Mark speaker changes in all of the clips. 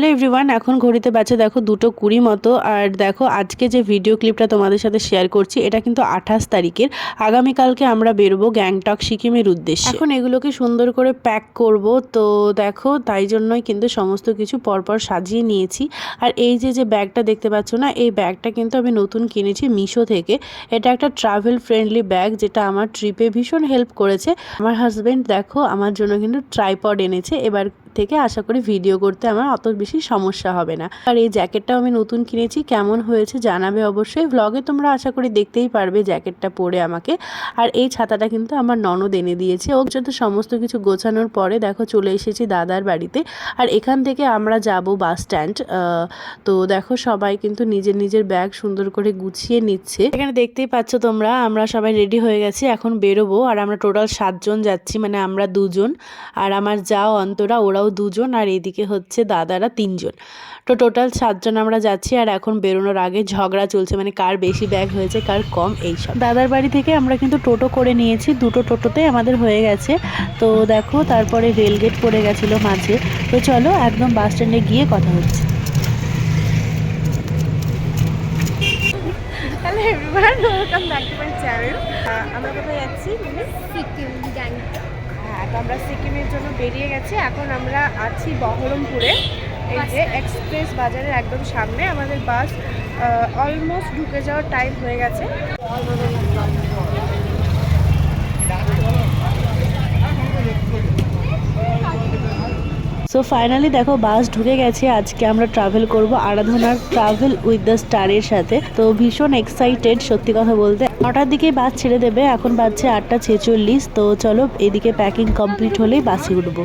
Speaker 1: Hello everyone এখন ঘড়িতে বাজে দেখো দুটো কুড়ি মতো। আর দেখো আজকে যে ভিডিও ক্লিপটা তোমাদের সাথে শেয়ার করছি, এটা কিন্তু আঠাশ তারিখের। আগামীকালকে আমরা বেরোবো গ্যাংটক সিকিমের উদ্দেশ্যে। এখন এগুলোকে সুন্দর করে প্যাক করব। তো দেখো, তাই জন্যই কিন্তু সমস্ত কিছু পরপর সাজিয়ে নিয়েছি। আর এই যে যে ব্যাগটা দেখতে পাচ্ছ না, এই ব্যাগটা কিন্তু আমি নতুন কিনেছি মিশো থেকে। এটা একটা ট্রাভেল ফ্রেন্ডলি ব্যাগ যেটা আমার ট্রিপে ভীষণ হেল্প করেছে। আমার হাজব্যান্ড দেখো, আমার জন্য কিন্তু ট্রাইপড এনেছে। এবার থেকে আশা করি ভিডিও করতে আমার অত বেশি সমস্যা হবে না। আর এই জ্যাকেটটাও আমি নতুন কিনেছি, কেমন হয়েছে জানাবে অবশ্যই। ভ্লগে তোমরা আশা করি দেখতেই পারবে জ্যাকেটটা পরে আমাকে। আর এই ছাতাটা কিন্তু আমার ননদ এনে দিয়েছে। ও যাতে সমস্ত কিছু গোছানোর পরে দেখো চলে এসেছি দাদার বাড়িতে। আর এখান থেকে আমরা যাব বাস স্ট্যান্ড তো দেখো সবাই কিন্তু নিজের নিজের ব্যাগ সুন্দর করে গুছিয়ে নিচ্ছে। এখানে দেখতেই পাচ্ছ তোমরা, আমরা সবাই রেডি হয়ে গেছি, এখন বেরোবো। আর আমরা টোটাল সাতজন যাচ্ছি মানে আমরা দুজন। আর আমার যাও অন্তরা ওরাও দুজন আর এদিকে হচ্ছে দাদারা তিনজন। তো টোটাল সাতজন আমরা যাচ্ছি আর এখন বেরোনোর আগে ঝগড়া চলছে মানে কার বেশি ব্যাগ হয়েছে কার কম এইসব দাদার বাড়ি থেকে আমরা কিন্তু টোটো করে নিয়েছি দুটো টোটোতে আমাদের হয়ে গেছে। তো দেখো তারপরে রেলগেট পড়ে গেছিল মাঝে। তো চলো একদম বাস স্ট্যান্ডে গিয়ে কথা হচ্ছে।
Speaker 2: Hello everyone welcome back to my channel আমরা কোথায় যাচ্ছি?
Speaker 3: সিকিম। গ্যাংটক
Speaker 2: হ্যাঁ তো আমরা সিকিমের জন্য বেরিয়ে গেছি। এখন আমরা আছি বহরমপুরে। এই যে এক্সপ্রেস বাজারের একদম সামনে। আমাদের বাস অলমোস্ট ঢুকে যাওয়ার টাইম হয়ে গেছে।
Speaker 1: সো ফাইনালি দেখো বাস ঢুকে গেছে। আজকে আমরা ট্রাভেল করব আরাধনার ট্রাভেল উইথ দ্য স্টারের সাথে। তো, ভীষণ এক্সাইটেড সত্যি কথা বলতে। নটার দিকে বাস ছেড়ে দেবে। এখন বাজছে আটটা ছেচল্লিশ। তো, চলো, এদিকে প্যাকিং কমপ্লিট হলেই বাসে উঠবো।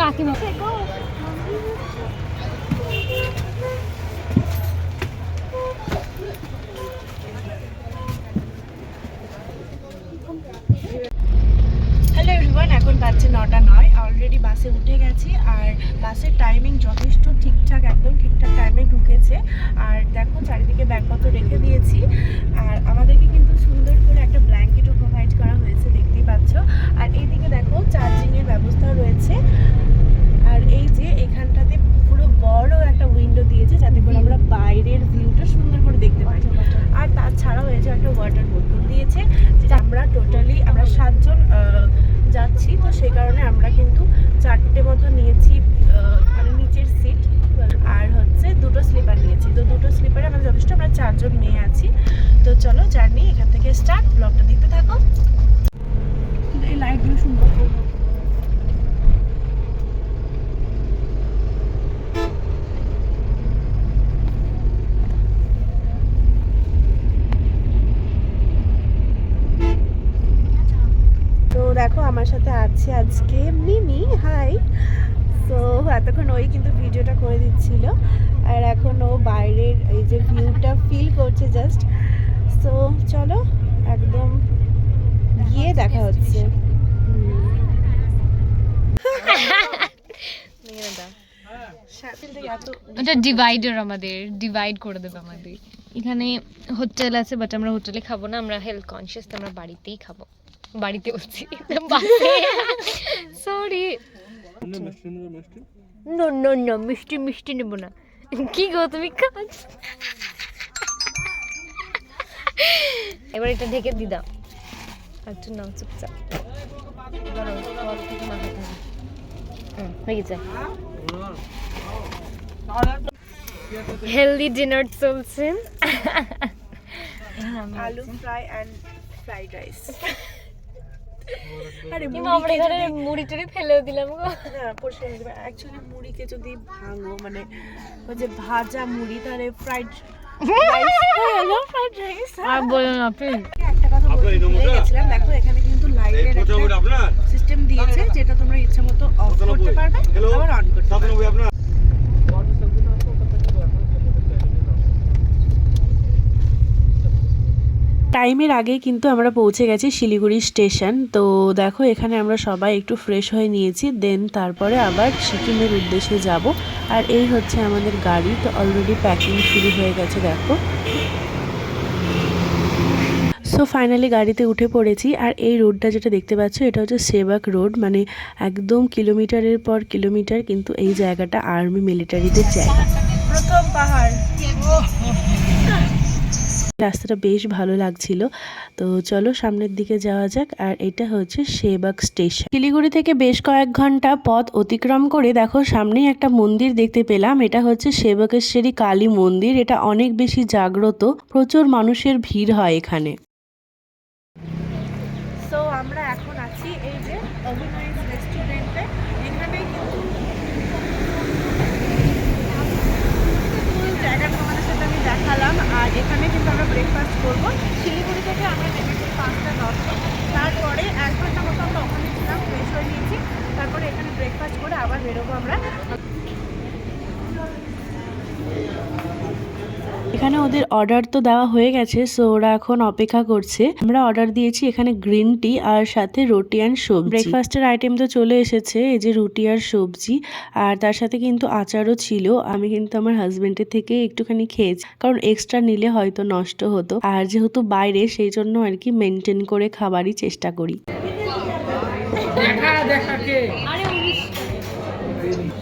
Speaker 3: কাকিমা।
Speaker 2: বাজছে নটা নয় অলরেডি বাসে উঠে গেছি আর বাসের টাইমিং যথেষ্ট ঠিকঠাক, একদম ঠিকঠাক টাইমে ঢুকেছে। আর দেখো, চারিদিকে ব্যাগপত্র রেখে দিয়েছি। আর আমাদেরকে কিন্তু সুন্দর করে একটা ব্ল্যাঙ্কেটও প্রোভাইড করা হয়েছে, দেখতেই পাচ্ছ। আর এইদিকে দেখো চার্জিংয়ের ব্যবস্থা রয়েছে। আর এই যে এখানটাতে পুরো বড় একটা উইন্ডো দিয়েছে, যাতে করে আমরা বাইরের ভিউটা সুন্দর করে দেখতে পাই। আর তাছাড়াও এই যে একটা ওয়াটার বোতল দিয়েছে, যেটা আমরা টোটালি আমরা সাতজন যাচ্ছি, তো সেই কারণে আমরা কিন্তু চারটে মতো নিয়েছি মানে নিচের সিট আর হচ্ছে দুটো স্লিপার নিয়েছি। তো দুটো স্লিপারে আমাদের যথেষ্ট আমরা চারজন মেয়ে আছি। তো চলো জার্নি এখান থেকে স্টার্ট ব্লগটা দেখতে থাকো কিন্তু এই লাইটগুলো সুন্দর তো দেখো আমার সাথে আছে আজকে মিমি হাই সো এতক্ষণ ওই কিন্তু ভিডিওটা করে দিচ্ছিল আর এখন ও বাইরের এই যে ভিউটা ফিল করছে জাস্ট সো চলো একদম গিয়ে দেখা হচ্ছে।
Speaker 3: ওটা ডিভাইডার আমাদের ডিভাইড করে দেবে আমাদের। এখানে হোটেল আছে বাট আমরা হোটেলে খাব না আমরা হেলথ কনসিয়াস আমরা বাড়িতেই খাব। বাড়িতে বলছি সরি নো নো নো মিষ্টি মিষ্টি নেব না। কি গো তুমি খাচ্ছ? এবার এটা ঢেকে দি দাও। একটু নাও চুপচাপ। হয়ে গেছে। হেলদি ডিনার চলছে।
Speaker 2: আলু ফ্রাই অ্যান্ড ফ্রাইড রাইস আরে
Speaker 3: আমরা এখানে মুড়ি টুড়ি ফেলেও দিলাম গো।
Speaker 2: হ্যাঁ পরিষ্কার অ্যাকচুয়ালি মুড়িকে যদি ভাঙো মানে ওই যে ভাজা মুড়ি তাহলে ফ্রাইড
Speaker 3: আর বলো না প্লিজ
Speaker 2: একটা কথা বলতে গেছিলাম দেখো এখানে কিন্তু লাইটের একটা সিস্টেম দিয়েছে যেটা তোমরা ইচ্ছা মতো অফ করতে পারবে আবার অন করতে পারবে।
Speaker 1: টাইমের আগে কিন্তু আমরা পৌঁছে গেছি শিলিগুড়ি স্টেশন। তো দেখো এখানে আমরা সবাই একটু ফ্রেশ হয়ে নিয়েছি দেন তারপরে আবার সিকিমের উদ্দেশ্যে যাব। আর এই হচ্ছে আমাদের গাড়ি তো অলরেডি প্যাকিং শুরু হয়ে গেছে দেখো। সো ফাইনালি গাড়িতে উঠে পড়েছি আর এই রোডটা যেটা দেখতে পাচ্ছ এটা হচ্ছে সেবাক রোড মানে একদম কিলোমিটারের পর কিলোমিটার কিন্তু এই জায়গাটা আর্মি মিলিটারিদের জায়গা
Speaker 2: প্রথম পাহাড়।
Speaker 1: রাস্তাটা বেশ ভালো লাগছিল। তো চলো সামনের দিকে যাওয়া যাক। আর এটা হচ্ছে সেবাগ স্টেশন। শিলিগুড়ি থেকে বেশ কয়েক ঘণ্টা পথ অতিক্রম করে দেখো সামনেই একটা মন্দির দেখতে পেলাম। এটা হচ্ছে সেবকেশ্বরী কালী মন্দির। এটা অনেক বেশি জাগ্রত। প্রচুর মানুষের ভিড় হয় এখানে
Speaker 2: সো আমরা এখন আছি এই যে অভিনয় রেস্টুরেন্টে এখানে কিন্তু ফুল জায়গাটা আমাদের সাথে আমি দেখালাম আর এখানে কিন্তু আমরা ব্রেকফাস্ট করব। শিলিগুড়ি থেকে আমরা নেমেছি পাঁচটা দশটা। তারপরে এক ঘণ্টা মতো আমরা ওখানে ছিলাম ফ্রেশ হয়ে নিয়েছি। তারপরে এখানে ব্রেকফাস্ট করে আবার বেরোবো আমরা।
Speaker 1: এখানে ওদের অর্ডার তো দেওয়া হয়ে গেছে সো ওরা এখন অপেক্ষা করছে। আমরা অর্ডার দিয়েছি এখানে গ্রিন টি আর সাথে রুটি অ্যান্ড সবজি। ব্রেকফাস্টের আইটেম তো চলে এসেছে এই যে রুটি আর সবজি। আর তার সাথে কিন্তু আচারও ছিল আমি কিন্তু আমার হাজবেন্ডের থেকে একটুখানি খেয়েছি কারণ এক্সট্রা নিলে হয়তো নষ্ট হতো। আর যেহেতু বাইরে সেই জন্য আর কি মেনটেন করে খাবারই চেষ্টা করি।
Speaker 4: দেখা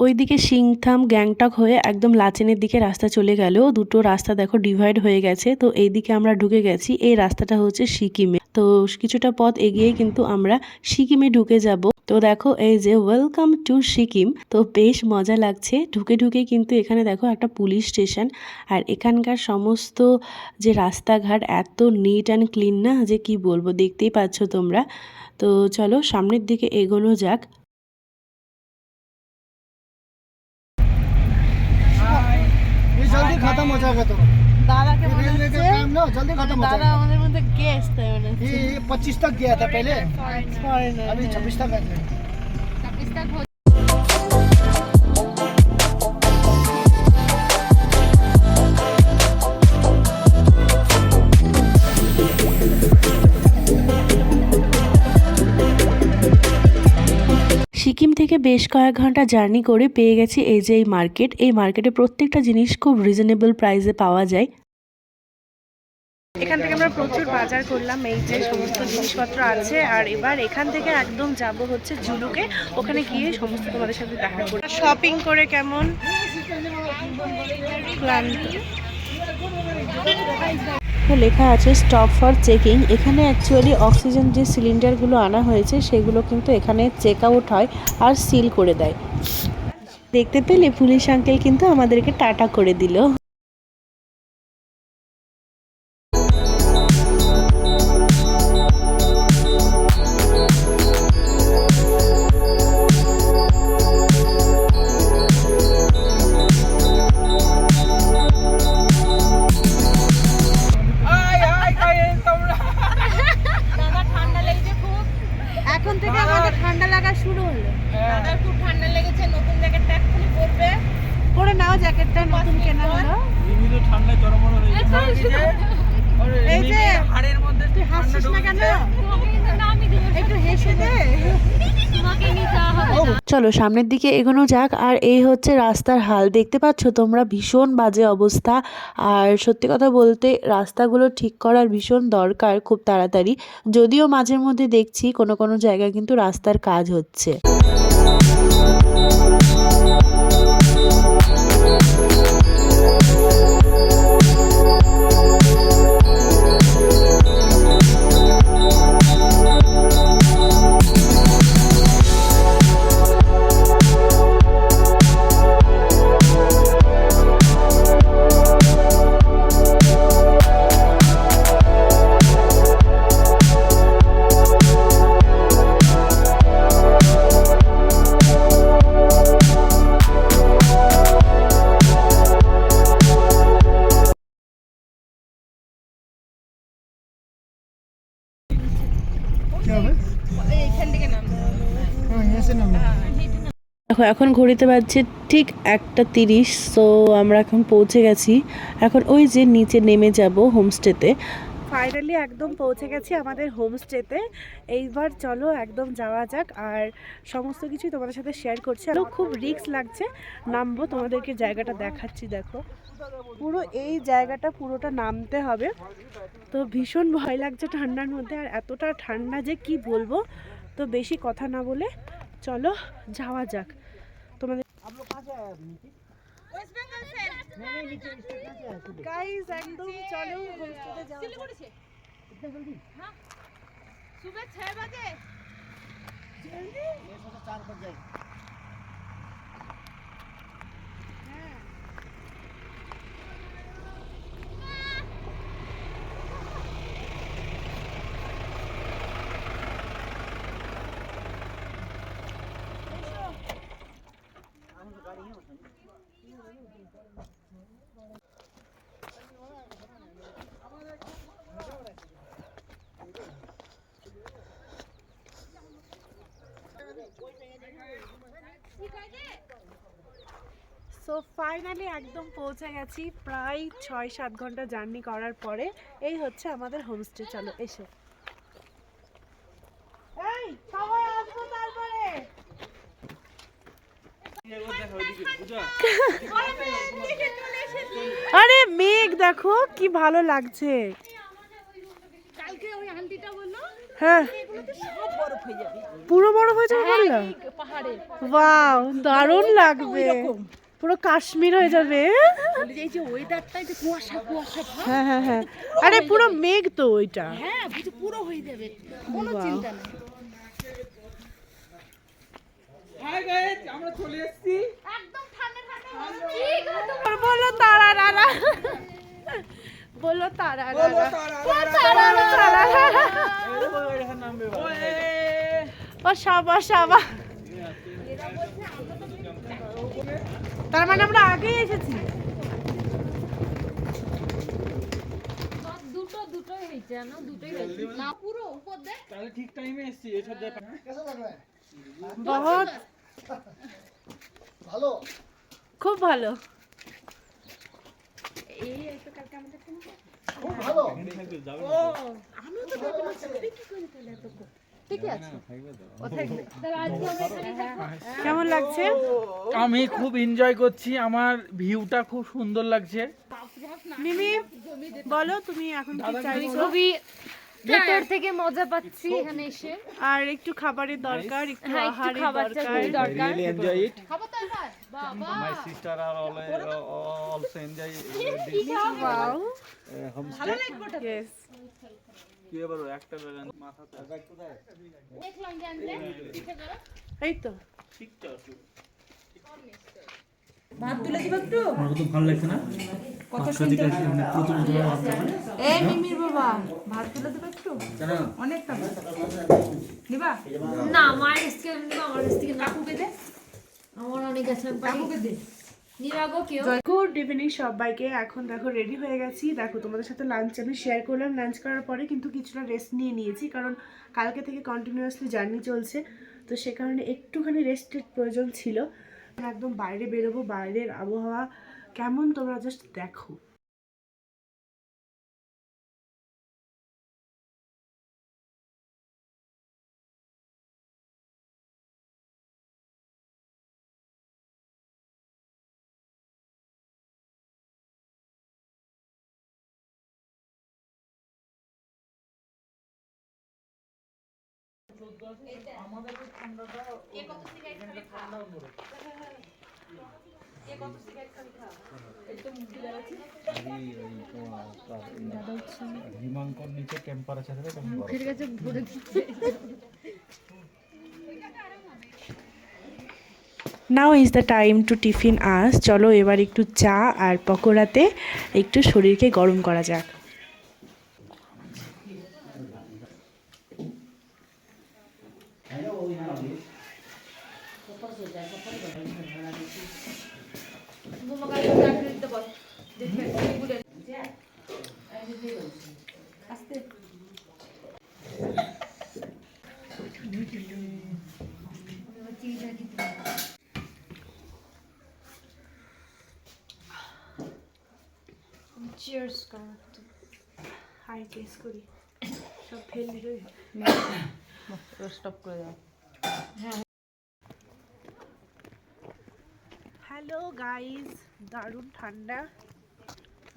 Speaker 1: ওইদিকে সিংথাম গ্যাংটক হয়ে একদম লাচেনের দিকে রাস্তা চলে গেল। দুটো রাস্তা দেখো ডিভাইড হয়ে গেছে। তো এইদিকে আমরা ঢুকে গেছি। এই রাস্তাটা হচ্ছে সিকিমে। তো কিছুটা পথ এগিয়ে কিন্তু আমরা সিকিমে ঢুকে যাব। তো দেখো এই যে ওয়েলকাম টু সিকিম। তো বেশ মজা লাগছে। ঢুকে ঢুকে কিন্তু এখানে দেখো একটা পুলিশ স্টেশন আর এখানকার সমস্ত যে রাস্তাঘাট এত নিট অ্যান্ড ক্লিন না? যে কি বলব? দেখতেই পাচ্ছ তোমরা। তো চলো সামনের দিকে এগোনো যাক।
Speaker 4: खत्म हो जाएगा तो
Speaker 2: दादा
Speaker 4: के
Speaker 2: बोलने
Speaker 4: से काम ना जल्दी खत्म हो दादा
Speaker 2: हमारे में तो गेस्ट है उन्होंने
Speaker 4: ये 25 तक गया था पहले अभी 26 तक है 26
Speaker 1: तक हो থেকে বেশ কয়েক ঘণ্টা জার্নি করে পেয়ে গেছি এই যে এই মার্কেট। এই মার্কেটে প্রত্যেকটা জিনিস খুব রিজনেবল প্রাইসে পাওয়া যায়।
Speaker 2: এখান থেকে আমরা প্রচুর বাজার করলাম এই যে সমস্ত জিনিসপত্র আছে। আর এবার এখান থেকে একদম যাব হচ্ছে জুলুকে ওখানে গিয়ে সমস্ত তোমাদের সাথে দেখা করব। শপিং করে কেমন? ক্লান্ত।
Speaker 1: লেখা আছে স্টপ ফর চেকিং এখানে অ্যাকচুয়ালি অক্সিজেন যে সিলিন্ডারগুলো আনা হয়েছে, সেগুলো কিন্তু এখানে চেক আউট হয় আর সিল করে দেয়। দেখতে পেলে পুলিশ আঙ্কেল কিন্তু আমাদেরকে টাটা করে দিল। চলো সামনের দিকে এগোনো যাক, আর এই হচ্ছে রাস্তার হাল। দেখতে পাচ্ছ তোমরা ভীষণ বাজে অবস্থা, আর সত্যি কথা বলতে রাস্তাগুলো ঠিক করার ভীষণ দরকার খুব তাড়াতাড়ি। যদিও মাঝে মধ্যে দেখছি কোনো কোনো জায়গায় কিন্তু রাস্তার কাজ হচ্ছে। দেখো, এখন ঘড়িতে বাজছে ঠিক একটা তিরিশ তো আমরা এখন পৌঁছে গেছি। এখন ওই যে নিচে নেমে যাব হোমস্টেতে।
Speaker 2: ফাইনালি একদম পৌঁছে গেছি আমাদের হোমস্টেতে। এইবার চলো একদম যাওয়া যাক, আর সমস্ত কিছুই তোমাদের সাথে শেয়ার করছি। আরও খুব রিস্ক লাগছে, নামবো, তোমাদেরকে জায়গাটা দেখাচ্ছি, দেখো। পুরো এই জায়গাটা পুরোটা নামতে হবে। তো ভীষণ ভয় লাগছে ঠান্ডার মধ্যে, আর এতটা ঠান্ডা যে কি বলব? তো বেশি কথা না বলে চলো যাওয়া যাক। তোমাদের গাইস একদম চলো হোমস্টেতে যাওয়া যাক। সো ফাইনালি একদম পৌঁছে গেছি প্রায় ছয় সাত ঘণ্টা জার্নি করার পরে। এই হচ্ছে আমাদের হোমস্টে, চলো এসো। আরে মেঘ দেখো, কি ভালো লাগছে। হ্যাঁ। পুরো বরফ হয়ে যাবে বলল ওয়াও দারুণ লাগবে। পুরো কাশ্মীর হয়ে যাবে। হ্যাঁ হ্যাঁ হ্যাঁ। আরে পুরো মেঘ তো ওইটা।
Speaker 4: হাই গাইস আমরা চলে এসেছি।
Speaker 2: বলো তারা রারা বলো তারা রারা তারা রারা। ও সাবা সাবা। তার মানে আমরা আগেই এসেছি।
Speaker 3: দুটো দুটোই হয়েছে না দুটোই হয়েছে। না পুরো উপর দে
Speaker 4: তাহলে ঠিক টাইমে এসেছি এসব দেখ
Speaker 2: বহুত।
Speaker 5: ভালো।
Speaker 2: খুব ভালো।
Speaker 5: ভালো।
Speaker 2: কেমন লাগছে?
Speaker 4: আমি খুব এনজয় করছি। আমার ভিউটা খুব সুন্দর লাগছে।
Speaker 2: মিমি বলো তুমি এখন কি চাইছো?
Speaker 3: খুবই ভেতর থেকে মজা পাচ্ছি এখানে এসে।
Speaker 2: আর একটু খাবারের দরকার একটু
Speaker 3: হ্যাঁ
Speaker 2: আহারের দরকার
Speaker 3: খুবই দরকার।
Speaker 6: really enjoy it.
Speaker 3: খাব তো এবার বাবা।
Speaker 6: My sister are all, uh, also enjoy uh, this
Speaker 2: wow
Speaker 6: uh, homestay.
Speaker 2: Yes
Speaker 6: কি এবার একটা? মাথাতে
Speaker 3: দেখলাম যে আনতে পিঠে করো
Speaker 2: এই তো
Speaker 3: না। আমার কাছ থেকে নিবা? আমার কাছ থেকে না কাকুকে দে। আমার অনেক আছে দে।
Speaker 2: গুড ইভিনিং সবাইকে এখন দেখো রেডি হয়ে গেছি। দেখো তোমাদের সাথে লাঞ্চ আমি শেয়ার করলাম। লাঞ্চ করার পরে কিন্তু কিছুটা রেস্ট নিয়ে নিয়েছি কারণ কালকে থেকে কন্টিনিউয়াসলি জার্নি চলছে। তো সে কারণে একটুখানি রেস্টের প্রয়োজন ছিল। একদম বাইরে বেরোবো বাইরের আবহাওয়া কেমন তোমরা জাস্ট দেখো।
Speaker 6: হিমাঙ্কর নিচে টেম্পারেচার
Speaker 3: মুখের কাছে ভরে দিচ্ছে
Speaker 2: now is the time to tiffin us চলো এবার একটু চা আর পকোড়াতে একটু শরীরকে গরম করা যাক।
Speaker 3: করো
Speaker 2: হাই টেস করি সব ফেল দিলে
Speaker 3: স্টপ করে দাও।
Speaker 2: হ্যালো গাইস দারুণ ঠান্ডা।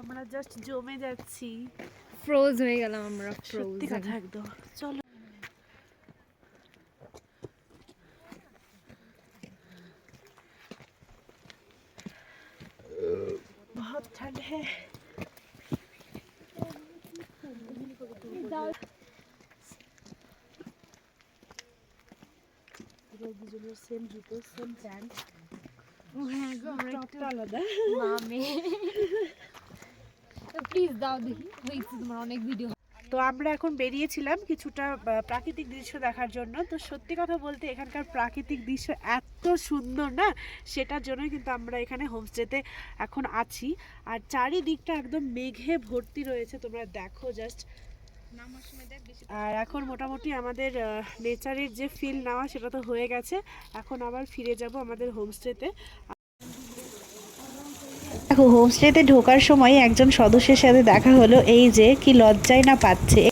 Speaker 2: আমরা জাস্ট জমে যাচ্ছি।
Speaker 3: ফ্রোজ হয়ে গেলাম আমরা
Speaker 2: সত্যি কথা একদম। চলো। দুজনের সেম জুতো সেম প্যান্ট তো আমরা এখন বেরিয়েছিলাম কিছুটা প্রাকৃতিক দৃশ্য দেখার জন্য। তো সত্যি কথা বলতে এখানকার প্রাকৃতিক দৃশ্য এত সুন্দর না সেটার জন্যই কিন্তু আমরা এখানে হোমস্টেতে এখন আছি। আর চারিদিকটা একদম মেঘে ভর্তি রয়েছে তোমরা দেখো জাস্ট আর এখন মোটামুটি আমাদের নেচারের যে ফিল নেওয়া সেটা তো হয়ে গেছে। এখন আবার ফিরে যাব আমাদের হোমস্টেতে দেখো হোমস্টেতে ঢোকার সময় একজন সদস্যের সাথে দেখা হলো, এই যে কি লজ্জায় না পাচ্ছে।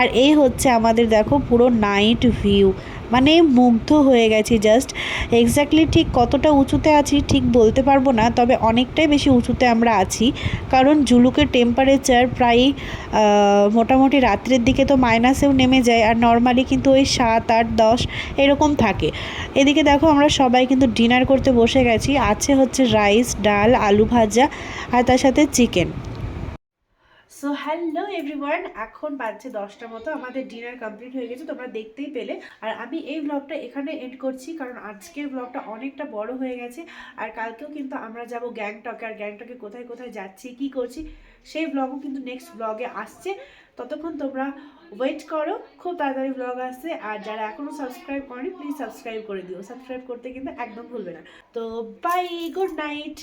Speaker 2: আর এই হচ্ছে আমাদের, দেখো, পুরো নাইট ভিউ মানে মুগ্ধ হয়ে গেছি জাস্ট এক্স্যাক্টলি ঠিক কতটা উঁচুতে আছি ঠিক বলতে পারব না, তবে অনেকটাই বেশি উঁচুতে আমরা আছি। কারণ জুলুকের টেম্পারেচার প্রায় মোটামুটি রাত্রের দিকে তো মাইনাসেও নেমে যায়, আর নর্মালি কিন্তু ওই সাত, আট, দশ এরকম থাকে। এদিকে দেখো আমরা সবাই কিন্তু ডিনার করতে বসে গেছি, আছে হচ্ছে রাইস ডাল, আলু ভাজা, আর তার সাথে চিকেন সো হ্যালো এভরিওয়ান এখন বাজছে দশটা মতো। আমাদের ডিনার কমপ্লিট হয়ে গেছে, তোমরা দেখতেই পেলে। আর আমি এই ব্লগটা এখানে এন্ড করছি, কারণ আজকের ব্লগটা অনেকটা বড় হয়ে গেছে। আর কালকেও কিন্তু আমরা যাব গ্যাংটকে। আর গ্যাংটকে কোথায় কোথায় যাচ্ছি, কি করছি, সেই ব্লগও কিন্তু নেক্সট ব্লগে আসছে। ততক্ষণ তোমরা ওয়েট করো, খুব তাড়াতাড়ি ব্লগ আসছে। আর যারা এখনও সাবস্ক্রাইব করেনি প্লিজ সাবস্ক্রাইব করে দিও। সাবস্ক্রাইব করতে কিন্তু একদম ভুলবে না। তো বাই গুড নাইট